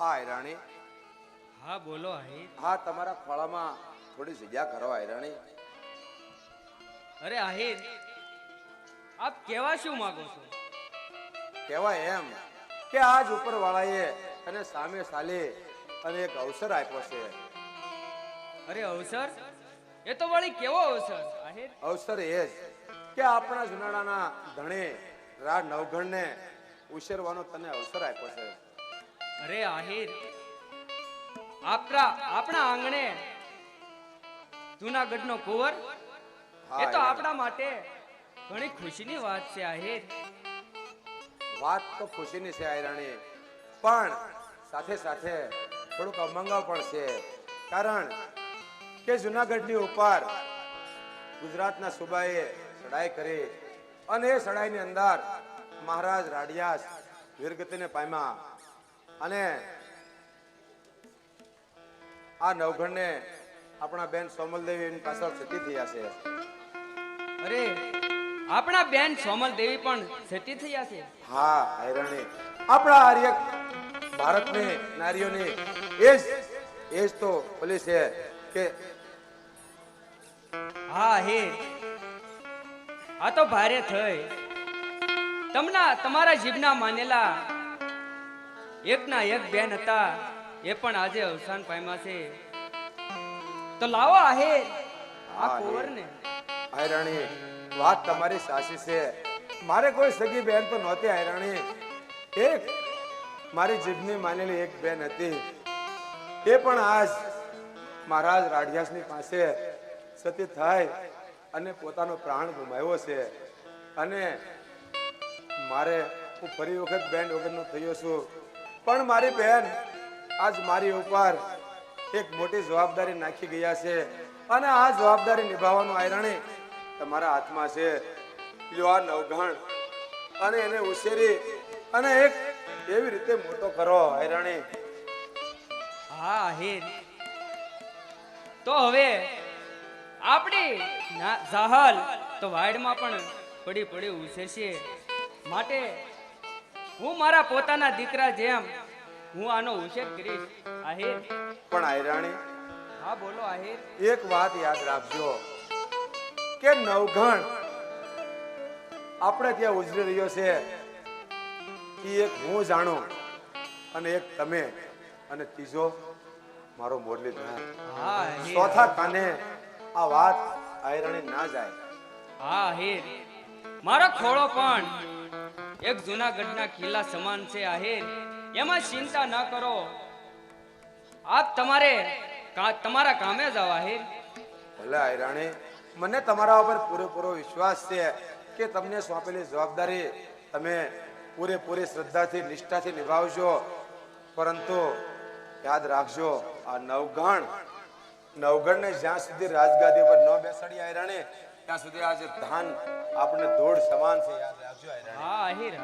હા આયરાણી હા બોલો આહિર હા તમારા ખોળામાં થોડી જગ્યા કરો આયરાણી અરે આહિર આપ કેવા શું માંગો છો? કેવા એમ કે આજ ઉપરવાળાએ અને સામે સાલે અને એક અવસર આપ્યો છે. અરે અવસર? એ તો વળી કેવો અવસર? અવસર એ જ કે આપણા જુનાડાના ધણે રા નવઘણને ઉછેરવાનો તને અવસર આપ્યો છે. અરે આહિર આપણા આપણા આંગણે જુનાગઢનો કુંવર? એ તો આપણા માટે ઘણી ખુશીની વાત છે આહિર. વાત તો ખુશીની છે આયરાણી. પણ સાથે સાથે થોડુંક અમંગ પણ છે. કારણ કે જુનાગઢની ઉપર ગુજરાતના સુબાએ ચડાઈ કરી અને એ ચડાઈની અંદર મહારાજ રાડિયાસ વીરગતિને પામ્યા. અને આ નવઘણને આપણા બેન સોમલદેવી એની પાછળ સતી થયા છે. અરે આપણા બેન સોમલ દેવી પણ સતી થયા છે? હા હૈરાણી. આપણા આર્ય ભારતની નારીઓની એ જ એ જ તો પોલીસ છે કે હા હે. આ તો ભારે થઈ. તમના તમારા જીભના માનેલા એકના એક બેન હતા એ પણ આજે અવસાન પામ્યા છે. તો લાવો આહે આ કોવર ને આયરાણી વાત તમારી સાચી છે. મારે કોઈ સગી બેન તો નહોતી આયરાણી એક મારી જીભની માનેલી એક બેન હતી. એ પણ આજ મહારાજ રાઢિયાસની પાસે સતી થાય અને પોતાનો પ્રાણ ગુમાવ્યો છે. અને મારે હું ફરી વખત બેન વગરનો થયો છું. પણ મારી બેન આજ મારી ઉપર એક મોટી જવાબદારી નાખી ગયા છે અને આ જવાબદારી નિભાવવાનું આયરણે તમારા હાથમાં છે. લ્યો આ નવઘણ અને એને ઉછેરી અને એક એવી રીતે મોટો કરો આયરણે. હા હેર તો હવે આપણી જાહલ તો વાડમાં પણ પડી પડી ઉછેરશે. માટે હું મારા પોતાના દીકરા જેમ હું આનો ઉછેર કરીશ. આહિર. પણ આયરાણી હા બોલો આહિર. એક વાત યાદ રાખજો કે નવઘણ આપણે ત્યાં ઉજરી રહ્યો છે. એ એક હું જાણું અને એક તમે અને ત્રીજો મારો મોરલી હા ચોથા કાને આ વાત આયરણી ના જાય. હા આહિર. મારો ખોળો પણ એક જૂનાગઢના કિલ્લા સમાન છે આહિર. એમાં ચિંતા ન કરો. આપ તમારે તમારા કામે જાવ આહિર. ભલે આયરાણી, મને તમારા ઉપર પૂરેપૂરો વિશ્વાસ છે કે તમને સોંપેલી જવાબદારી તમે પૂરેપૂરી શ્રદ્ધાથી, નિષ્ઠાથી નિભાવશો. પરંતુ યાદ રાખજો, આ નવગણ, નવગણને જ્યાં સુધી રાજગાદી ઉપર ન બેસાડી આયરાણે, ત્યાં સુધી આજે ધાન આપણે દોઢ સમાન છે, યાદ હા આહિર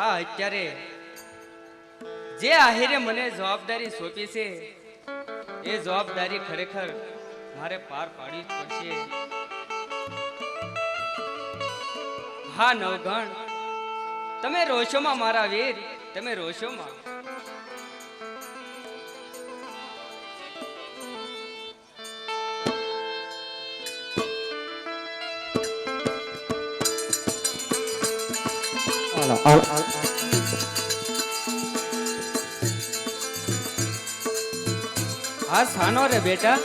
હા, અત્યારે જે આહિરે મને જવાબદારી સોંપી છે, એ જવાબદારી ખરેખર મારે પાર પાડવી જ પડશે. હા નવગણ તમે રોશોમાં મારા વીર, તમે રોશોમાં હા સાનો રે બેટા.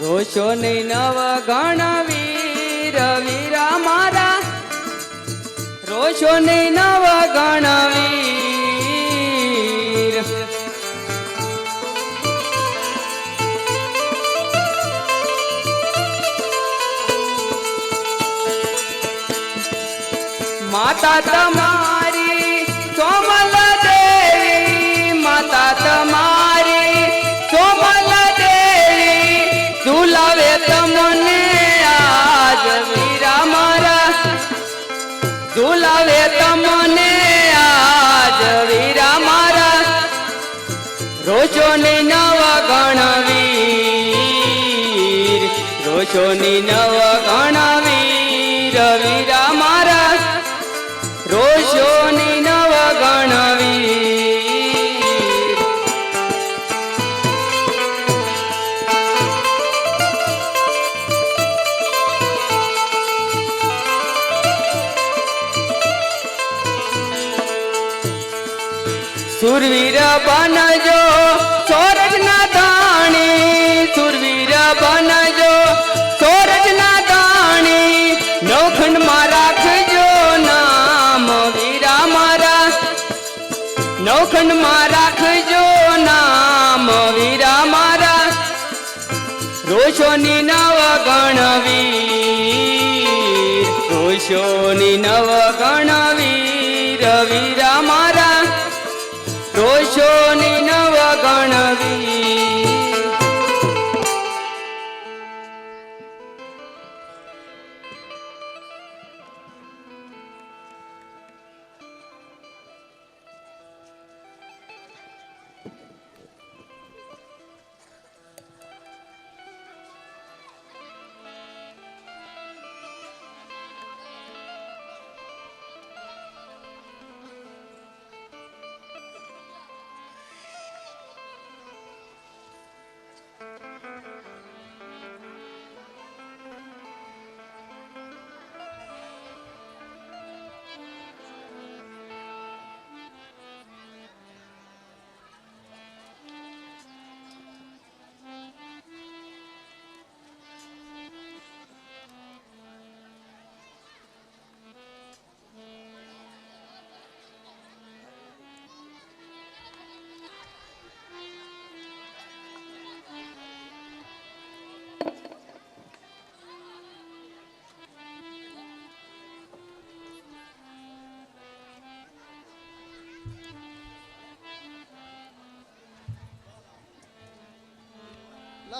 રોશો ની નવ ગણ વીર, વીરા મારા. રોશો ની નવ ગણ માતા તમારી સોમલ દેવી, માતા તમારી સોમલ દેવી, ઝુલાવે તમને આજ વીરા મારા ઝુલાવે તમને આજ વીરા મારા રોશોની નવ ગણવી રોજોની નવ ગણવી વીરા મારા રોશોની નવા ગણવીર સુરવીર બનજો સોરજના દાણી સુરવીર બનજો નવખંડમાં રાખજો નામ વીરા મારા. રોશોની નવ ગણવી રોશોની નવ ગણવીર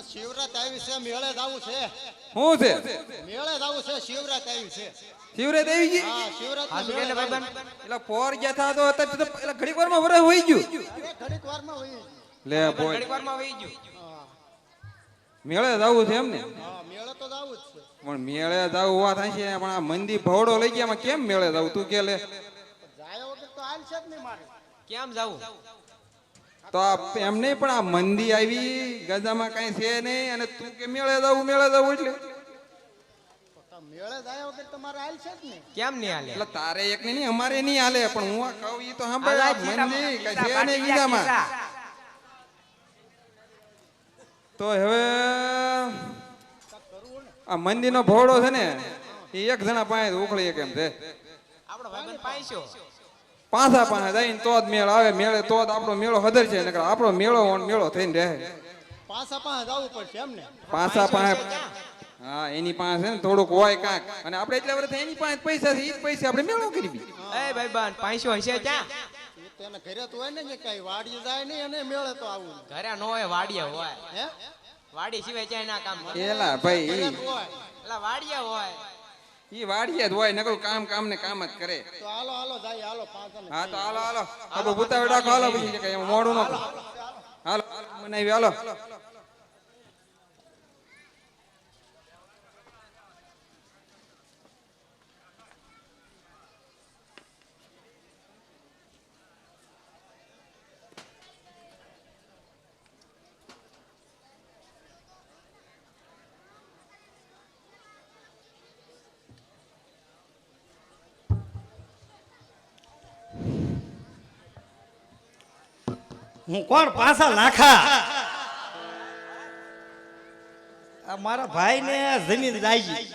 શિવરાત આવી છે મેળે જાવું છે. શું છે? મેળે જાવું છે શિવરાત આવી છે. શિવરાત આવી ગઈ? હા શિવરાત એટલે પોર ગયા થા તો અત્યારે તો એટલે ઘડીક વારમાં વરસ હોઈ ગયું. ઘડીક વારમાં હોય લે બોલ. મેળે જાવું છે એમ ને? હા મેળે તો જાવું જ છે. પણ મેળે જાવું વાત થાય છે પણ આ મંદી ભવડો લઈ ગયા કેમ મેળે જાવું તું કે લે. જાય વગર તો હાલ છે જ નહીં મારે. કેમ જાવું? તો આ એમ નહીં પણ આ મંદી આવી ગજામાં કઈ છે નહીં અને તું કે મેળે જાવું મેળે જવું એટલે. તો મેળે જાય વગર તો હાલ છે જ નહીં. કેમ નહીં હાલે? એટલે તારે એક ને નહીં અમારે નહીં હાલે પણ હું કહું ઈ તો સાંભળ આ મંદી કઈ છે નહીં ગીધામાં તો હવે આ મંદિરનો ભોળો છે ને એ એક જણા પાસે ઉખળી એમ છે? પાઈશો પાછા પાસે જઈને તો જ મેળ આવે મેળે તો જ આપણો મેળો હદર છે. નકર આપણો મેળો મેળો થઈને રહે. પાછા પાસે જવું પડશે એમ ને પાછા પાસે હા એની પાસે છે ને થોડુંક હોય કાંક. અને આપણે એટલા વર્ષ એની પાસે પૈસા છે એ જ પૈસા આપણે મેળો કરી બી એ બાન પાઈશો હશે ક્યાં તેને તો એને ઘરે તો હોય ને કે કઈ વાડી જાય નહીં અને મેળે તો આવું. ઘરે નો હોય વાડિયા હોય. હે? વાડી સિવાય ક્યાંય ના કામ એલા ભાઈ એલા વાડિયા હોય. ઈ વાડીએ જ હોય નકરું કામ કામ ને કામ જ કરે. તો હાલો હાલો જાય હાલો પાંચ હા તો હાલો હાલો. આપણે ભૂતાવી રાખો હાલો પછી મોડું નો હાલો મને હાલો. હું કોણ? પાછા નાખા. આ મારા ભાઈને જમીન દાજી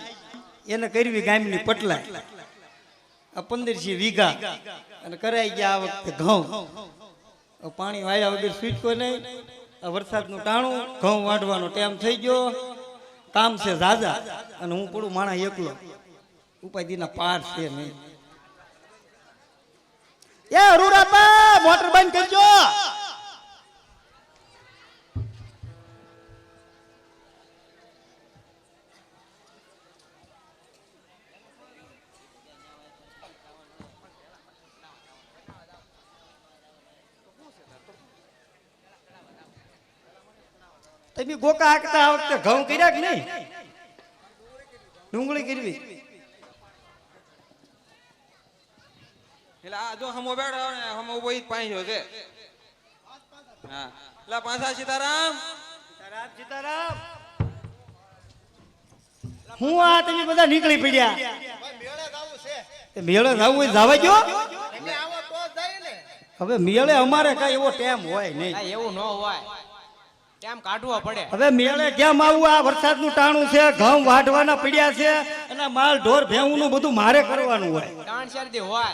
એને કરવી ગામની પટલાય આ પંદરસી વીઘા. અને કરાઈ ગયા આ વખતે ઘઉં. પાણી વાયા વગર સૂચકો નહીં. આ વરસાદનું ટાણું. ઘઉં વાઢવાનો ટાઈમ થઈ ગયો. કામ છે ઝાઝા. અને હું પડું માણા એકલો. ઉપાધિના પાર છે નહીં એ રૂરાપા, મોટર બંધ કરજો. તમે ગોકા હાકતા આ વખતે ઘઉં કર્યા કે નહીં? ડુંગળી કરવી. એટલે આ જો હમો બેઠો ને હમો ઊભો પાંચ્યો છે. હા. એટલે પાછા સીતારામ. સીતારામ સીતારામ. હું આ તમે બધા નીકળી પડ્યા? મેળે જ આવું છે. તે મેળે જવું હોય જવા જો તમે આવો તો જ જાય ને. હવે મેળે અમારે કઈ એવો ટેમ હોય નહીં. એવું ન હોય. કેમ કાઢવો પડે? હવે મેળે કેમ આવું? આ વરસાદનું ટાણું છે ઘઉં વાઢવાના પડ્યા છે અને માલ ઢોર ભેવું બધું મારે કરવાનું હોય. ત્રણ શરદી હોય.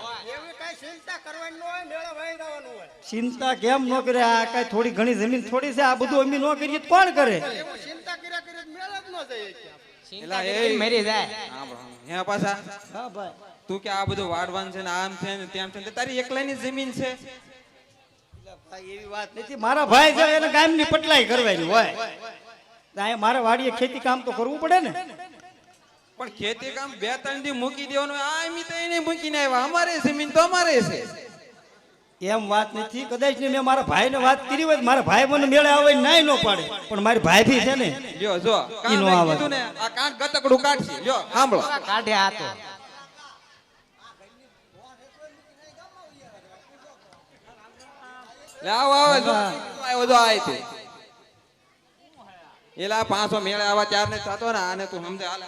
ચિંતા કરવાની ન હોય મેળે વહી જવાનું હોય. ચિંતા કેમ ન કરે? આ કઈ થોડી ઘણી જમીન થોડી છે આ બધું અમે ન કરીએ કોણ કરે? ચિંતા કર્યા કર્યા તો જ ન જઈએ ચિંતા એ- મરી જાય. હા પાછા. હા ભાઈ. તું કે આ બધું વાડવાનું છે ને આમ છે ને તેમ છે ને તારી એકલાની જમીન છે. એવી વાત નથી. મારા ભાઈ છે એને ગામની પટલાઈ કરવાની હોય. અહીંયા મારે વાડીએ ખેતી કામ તો કરવું પડે ને. પણ ખેતી કામ બે ત્રણ દી મૂકી દેવાનું આ એમ તો એને મૂકીને આવ્યા. અમારે જમીન તો અમારે છે. એમ વાત નથી. કદાચ ને મેં મારા ભાઈને વાત કરી હોય મારા ભાઈ મને મેળે આવે નાય ન પાડે. પણ મારી ભાઈ ભી છે ને જો જો ઈ નો આવે. ને આ કાંક ગતકડું કાઢશે. જો સાંભળો. કાઢે આ તો. લે આવો આવો આવ્યો જો આય તે એલા પાંચસો મેળે આવા ચાર ને થતો ને આને તું સમજે હાલે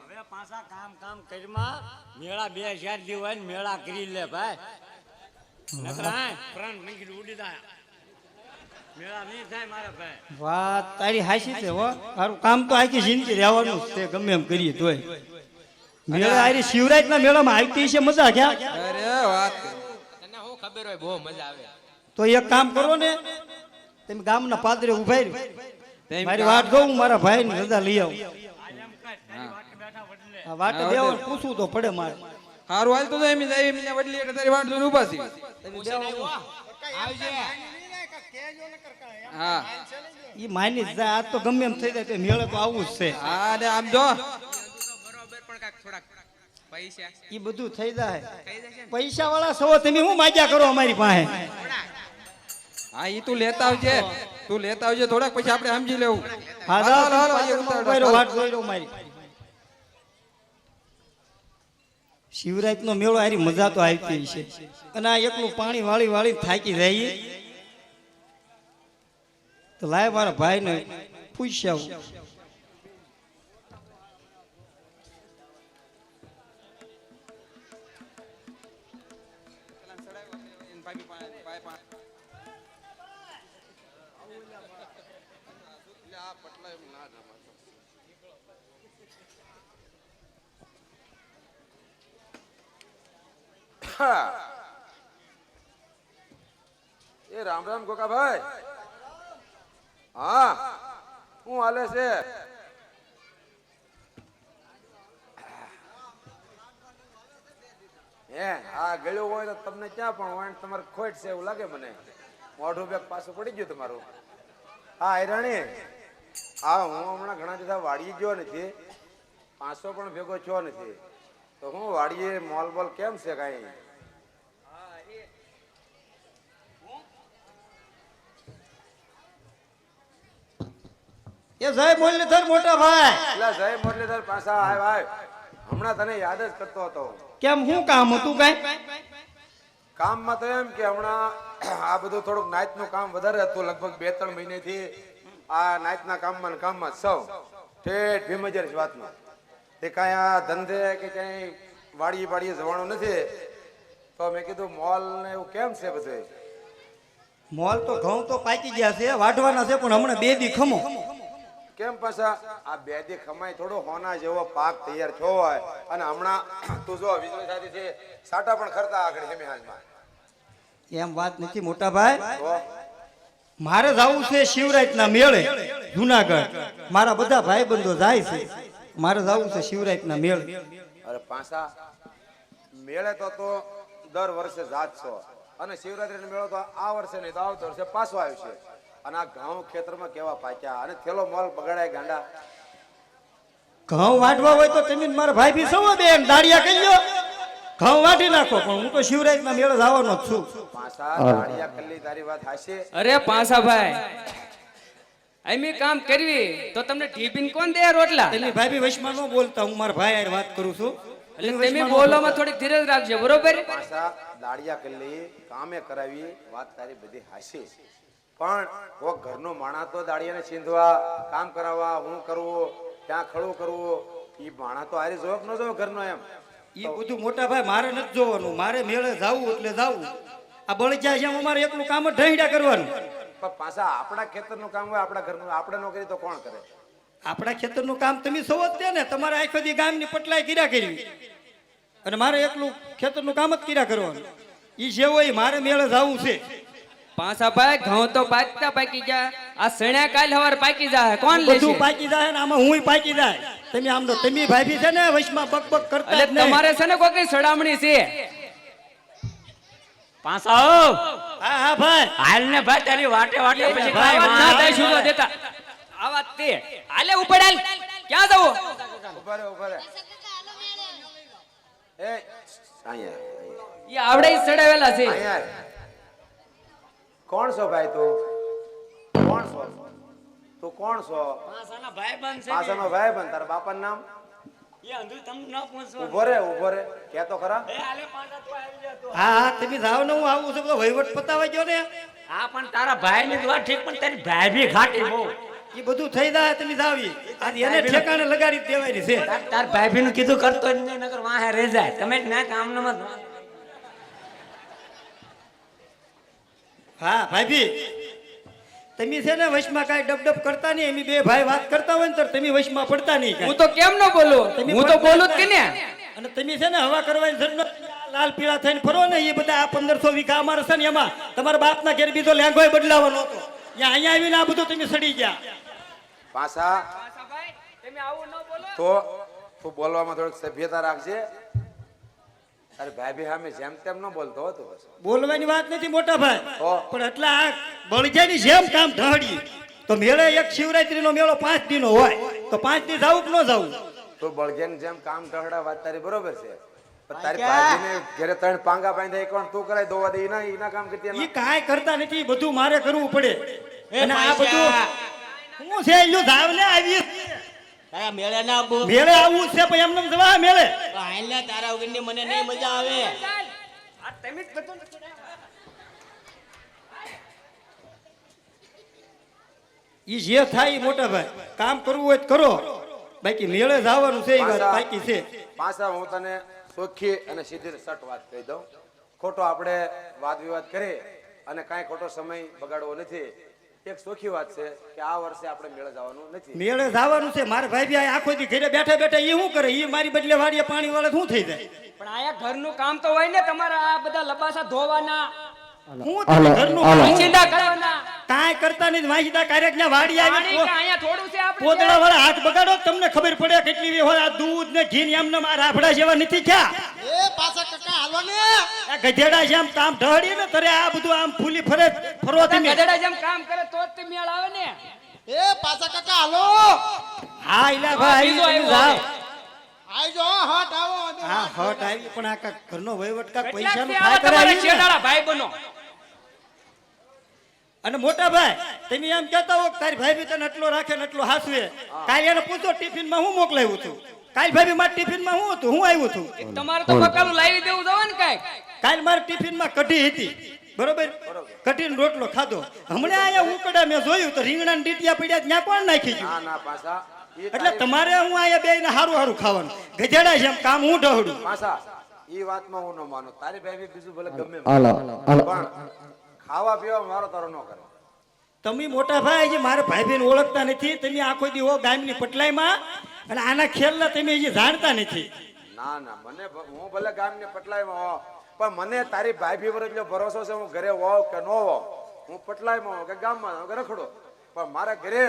હવે પાછા કામ કામ કરીમાં મેળા બે ચાર દી હોય ને મેળા કરી લે ભાઈ. પ્રાણ મંગી ઉડી જાય. મેળા નહીં થાય મારા ભાઈ. વાત તારી હાસી છે હો. તારું કામ તો આખી જિંદગી રહેવાનું ગમે એમ કરીએ તોય. મેળા આરી શિવરાજના મેળામાં આવતી છે મજા ક્યાં? અરે વાત ખબર હોય બહુ મજા આવે. તો એક કામ કરો ને તમે ગામના પાદરે ઊભા મારી વાત કહું મારા ભાઈ ને રજા લઈ આવું. વાટ હા, પૂછવું તો પડે મારે. હારું હાલ તો એમ જાય એમ વડલી એટલે તારી વાટ જોઈને ઊભા છે. હા. ઈ માની જાય આજ તો ગમે એમ થઈ જાય તો મેળે તો આવું જ છે. હા ને આમ જો. બરોબર પણ કાક થોડાક પૈસા. ઈ બધું થઈ જાય થઈ જશે ને? પૈસા વાળા છો તમે હું માગ્યા કરો અમારી પાસે? હા ઈ તું લેતા આવજે. તું લેતા આવજે થોડાક પછી આપણે સમજી લેવું. હા હાલો, હાલો, વાટ જોઈ મારી. શિવરાજ નો મેળો આરી મજા તો આવતી છે અને આ એકલું પાણી વાળી વાળી થાકી જાય તો લાય મારા ભાઈ ને પૂછ્યા એ રામ રામ ગોકાભાઈ. હા હું હાલે છે? હે આ ગળ્યો હોય તો તમને ક્યાં પણ હોય તમારે ખોટ છે એવું લાગે મને. મોઢું બેગ પાછું પડી ગયું તમારું. હા હિરાણી હા હું હમણાં ઘણા બધા વાડીએ ગયો નથી. પાંચસો પણ ભેગો થયો નથી. તો હું વાડીએ મોલ બોલ કેમ છે કાંઈ? એ સાહેબ મુરલીધર મોટા ભાઈ. એટલે જય મુરલીધર પાછા આવ આવ હમણાં તને યાદ જ કરતો હતો. કેમ શું કામ હતું કઈ? કામમાં તો એમ કે હમણાં આ બધું થોડુંક નાચનું કામ વધારે હતું લગભગ બે ત્રણ મહિનેથી આ નાચના કામમાં ને કામમાં સૌ. ઠેઠ ભીમજર વાતમાં. તે કાંઈ આ ધંધે કે ક્યાંય વાડીએ વાડીએ જવાનું નથી. તો મેં કીધું મોલ ને એવું કેમ છે બધું? મોલ તો ઘઉં તો પાકી ગયા છે વાઢવાના છે પણ હમણાં બે દી ખમો. કેમ પાછા? આ બે દી ખમાય થોડો હોના જેવો પાક તૈયાર થયો હોય. અને હમણાં તું જો વીજળી સાથે છે સાટા પણ ખરતા આગળ હેમી હાજમાં. એમ વાત નથી મોટા ભાઈ. મારે જવું છે શિવરાજના મેળે જુનાગઢ. મારા બધા ભાઈબંધો જાય છે. મારે જવું છે શિવરાજના મેળે. અરે પાછા મેળે તો તો દર વર્ષે જાત છો. અને શિવરાત્રીનો મેળો તો આ વર્ષે નહીં તો આવતો વર્ષે પાછો આવશે અને આ ઘઉં ખેતરમાં કેવા પાક્યા? અને થેલો મોલ બગાડાય ગાંડા. ઘઉં વાટવા હોય તો તમે મારા ભાઈ બી સૌ બેન? દાડિયા કહી લો. ઘઉં વાટી નાખો પણ હું તો શિવરાજના મેળે જવાનો જ છું. પાસા દાડિયા કલ્લી તારી વાત હાશે અરે પાસાભાઈ અમે કામ કરવી તો તમને ટિફિન કોણ દે રોટલા? તમે ભાઈ બી વચમાં ન બોલતા હું મારા ભાઈ વાત કરું છું. એટલે તમે બોલવામાં થોડીક ધીરજ રાખજો બરોબર? પાસા દાડિયા કલ્લી કામે કરાવી વાત તારી બધી હાશે પણ ઓ ઘરનો માણા તો દાડિયાને છીંધવા કામ કરાવવા હું કરવું ત્યાં ખડું કરવું ઈ માણા તો હારી જોક ન જોયો ઘરનો એમ. એ બધું મોટા ભાઈ મારે નથી જોવાનું. મારે મેળે જાવું એટલે જાવું. આ બળજા છે અમારે એકલું કામ જ ઢહીડા કરવાનું. પણ પાછા આપણા ખેતરનું કામ હોય આપણા ઘરનું. આપણે ન કરી તો કોણ કરે? આપણા ખેતરનું કામ તમે સૌ જ ને તમારે આખો દી ગામની પટલાય કર્યા કરી. અને મારે એકલું ખેતરનું કામ જ કર્યા કરવાનું. ઈ જે હોય મારે મેળે જાવું છે. પાસાભાઈ ઘઉં તો પાકતા પાકી ગયા આ સણ્યા કાલ હવાર પાકી જાય? કોણ લેશે બધું પાકી જાય ને આમાં હુંય પાકી જાય. તમે આમ તો તમે ભાભી છે ને વૈશમાં બક બક કરતા એટલે. તમારે છે ને કોઈ સડામણી છે? પાછા હા. હા ભાઈ. હાલ ને ભાઈ તારી વાટે વાટે પછી ભાઈ ના થાય શું દેતા. દેતા વાત તે. હાલે હાલ. ક્યાં જવું? ઊભા રે ઊભા રે એ અહીંયા. એ આવડે સડાવેલા છે. અહીંયા. આય. કોણ છો ભાઈ તું? કોણ છો? તું કોણ છો? પાસાના ભાઈ બન છે પાસાનો ભાઈ બન તારા બાપાનું નામ? એ અંધું તમ ન પૂછો ઊભો રે ઊભો રે. કે તો ખરા? એ આલે પાછા તો આવી જા તો. હા હા તમે જાવ ને હું આવું છું બધો વહીવટ પતાવા ગયો ને. હા પણ તારા ભાઈ ની વાત ઠીક પણ તારી ભાઈ બી ઘાટી બહુ. એ બધું થઈ જાય તમે જાવી. આજે એને ઠેકાણે લગાડી દેવાની છે. તાર ભાઈ બી નું કીધું કરતો જ નહીં નકર વાહે રહી જાય. તમે જ ના કામ ન હા ભાભી. તમે છે ને વશમાં કાંઈ ડબડબ કરતા નહીં એમ બે ભાઈ વાત કરતા હોય ને તો તમે વશમાં પડતા નહીં હું તો કેમ ન બોલું? હું તો બોલું જ કે ને અને તમે છે ને હવા કરવાની જરૂર લાલ પીળા થઈને ફરો ને એ બધા આ પંદરસો વીઘા અમારે છે ને એમાં. તમારા બાપના ઘેર બીજો લેંગોય બદલાવાનો હતો. ત્યાં અહીંયા આવીને આ બધું તમે સડી ગયા. પાછા પાસાભાઈ તમે આવું ન બોલો. તો બોલવામાં થોડીક સભ્યતા રાખજે. અરે ભાઈ ભાઈ સામે જેમ તેમ નો બોલતો હતો બોલવાની વાત નથી મોટા ભાઈ. પણ એટલા આ બળજાની જેમ કામ ઢાળી તો મેળે એક શિવરાત્રી નો મેળો પાંચ દિનો હોય તો પાંચ દિન જવું કે ન જવું? તો બળગેન જેમ કામ ઢગડા વાત તારી બરોબર છે. પણ તારી ભાભીને ઘરે ત્રણ પાંગા બાંધે એ કોણ તું કરાય દોવા દે ઈના ઈના કામ કરતી ઈ કાય કાંઈ કરતા નથી બધું મારે કરવું પડે. અને આ બધું હું છે એલું ધાવલે આવી તારા મેળે ના બો મેળે આવું છે પણ એમને જવા મેળે. હાલના તારા વગરની મને નહીં મજા આવે. આ તમે જ બધું ઈ જે થાય મોટા ભાઈ. કામ કરવું હોય તો કરો. બાકી મેળે જવાનું છે ઈ વાત બાકી છે. પાછા હું તને ચોખ્ખી અને સીધી સટ વાત કહી દઉં. ખોટો આપણે વાદ વિવાદ કરીએ અને કાંઈ ખોટો સમય બગાડવો નથી. એક સોખી વાત છે કે આ વર્ષે આપણે મેળે જવાનું નથી. મેળે જવાનું છે. મારા ભાઈ ભાઈ આખો દી ઘરે બેઠા બેઠા એ શું કરે? એ મારી બદલે વાડીએ પાણી વાળે શું થઈ જાય? પણ આયા ઘરનું કામ તો હોય ને તમારા આ બધા લબાસા ધોવાના હું ઘરનું કરવાના કાંઈ કરતા કાર્યક વાડી આવી અહીંયા થોડું છે આપણે પોતળા વાળા હાથ બગાડો તમને ખબર પડે કેટલી વી હોય આ દૂધ ને ઘી ને એમને આ રાફડા જેવા નથી થયા. એ પાછા કાકા હાલો ને. આ ગધેડા જેમ તામ ઢળી ને તરે આ બધું આમ ફૂલી ફરે ફરવા તમે. ગધેડા જેમ કામ કરે તો જ તે મેળ આવે ને. એ પાછા કાકા હાલો. હા ઇલા ભાઈ. હવે. આવજો હટ આવો હા હટ આવી પણ આ ઘરનો વહીવટ કા પૈસાનું થાય કરાવી ને. ભાઈ બનો અને મોટા ભાઈ તમે એમ કહેતા હો તારી ભાઈ બી તને એટલો રાખે ને એટલો હાસવે. કાલે એને પૂછો ટિફિનમાં હું મોકલાવ્યું છું કાલ ભાઈ મારા ટિફિનમાં હું હતું? હું આવ્યું છું? તમારે તો બકાલું લાવી દેવું જવા ને કાંઈક. કાલ મારા ટિફિનમાં કઢી હતી. બરોબર? કઠિન રોટલો ખાધો. હમણાં અહીંયા ઉકડા મેં જોયું તો રીંગણા ડીટિયા પડ્યા ત્યાં કોણ નાખી ગયું? ના ના પાછા. ઈ એટલે તમારે હું અહીંયા બે ને હારું હારું ખાવાનું. ગજેડા છે એમ કામ હું ઢહડું? પાછા એ વાતમાં હું ન માનું. તારી ભાઈ બીજું ભલે ગમે. ખાવા પીવા મારો તારો ન કરો. તમે મોટા ભાઈ જે મારા ભાઈ બહેન ઓળખતા નથી તમે આખો દી હો ગામની પટલાઈમાં અને આના ખેલના તમે હજી જાણતા નથી. ના ના મને હું ભલે ગામની પટલાઈમાં હો પણ મને તારી ભાઈ પર એટલો ભરોસો છે હું ઘરે હોવ કે ન હોવ હું પટલાઈમાં હોઉં કે ગામમાં હોઉં કે રખડો. પણ મારા ઘરે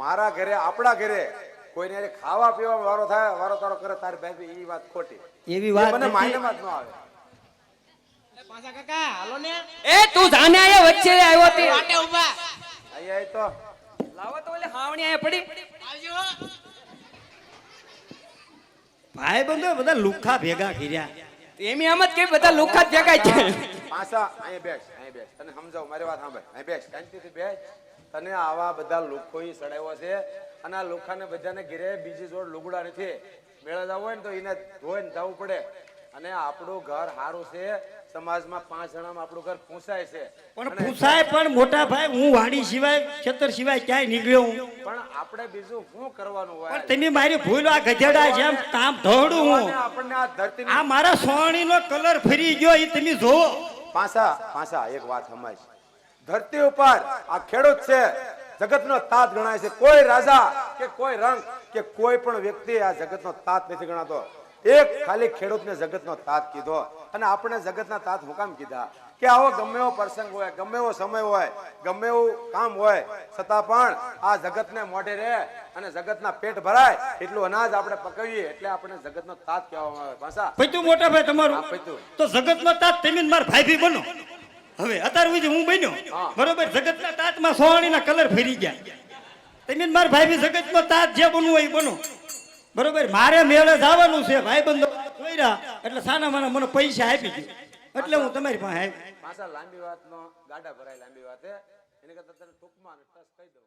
મારા ઘરે આપણા ઘરે કોઈને ખાવા પીવા વારો થાય વારો તારો કરે તારી ભાઈ એ વાત ખોટી. એવી વાત મને નથી. વાત જ ન આવે. પાછા કાકા હાલો ને. એ તું જાને આયા વચ્ચે આવ્યો તે. વાટે ઊભા. એ તો. લાવો તો ઓલે હાવણી આયા પડી. આવજો. ભાઈ બંધો બધા લુખા ભેગા કર્યા. એમ એમ જ કે બધા લુખા જ ભેગા છે પાછા અહીંયા બેસ અહીંયા બેસ. તને સમજાવ મારી વાત સાંભળ. અહીં બેસ શાંતિથી બેસ. તને આવા બધા લોકો સડાવ્યો છે અને આ લોખાને બધાને ઘેરે બીજી જોડ લુગડા નથી. મેળા જવું હોય ને તો એને ધોઈને જવું પડે. અને આપણું ઘર સારું છે. સમાજમાં પાંચ જણામાં આપણું ઘર પૂછાય છે. પણ પૂછાય પણ મોટા ભાઈ હું વાડી સિવાય ખેતર સિવાય ક્યાંય નીકળ્યો હું? પણ આપણે બીજું શું કરવાનું હોય? પણ તમે મારી ભૂલ આ ગધેડા જેમ કામ ધોડું હું. આપણને આ ધરતી આ મારા સોણીનો કલર ફરી ગયો એ તમે જોવો. પાછા પાછા એક વાત સમજ. ધરતી ઉપર આ ખેડૂત છે જગતનો તાત ગણાય છે. કોઈ રાજા કે કોઈ રંગ કે કોઈ પણ વ્યક્તિ આ જગતનો તાત નથી ગણાતો. એક ખાલી ખેડૂતને જગતનો તાત કીધો અને આપણે જગતના તાત હું કામ કીધા? કે આવો ગમે એવો પ્રસંગ હોય ગમે એવો સમય હોય ગમે એવું કામ હોય છતાં પણ આ જગતને મોઢે રહે અને જગતના પેટ ભરાય એટલું અનાજ આપણે પકવીએ એટલે આપણે જગતનો તાત કહેવામાં આવે. પાછા પૈતું મોટા ભાઈ તમારું? તો જગતનો તાત તમે માર ભાઈ બનો. હવે અત્યાર સુધી હું બન્યો બરોબર? જગતના તાતમાં સોહાણીના કલર ફેરી ગયા. તમે માર ભાઈ જગતનો તાત જે બનવું હોય એ બનો. બરોબર? મારે મેળે જવાનું છે ભાઈ બંધો એટલે સાના માના મને પૈસા આપી દે એટલે હું તમારી પાસે આવ્યો પાછા લાંબી વાત નો ગાડા ભરાય, લાંબી વાત એને કરતા ટૂંકમાં કહી દઉં.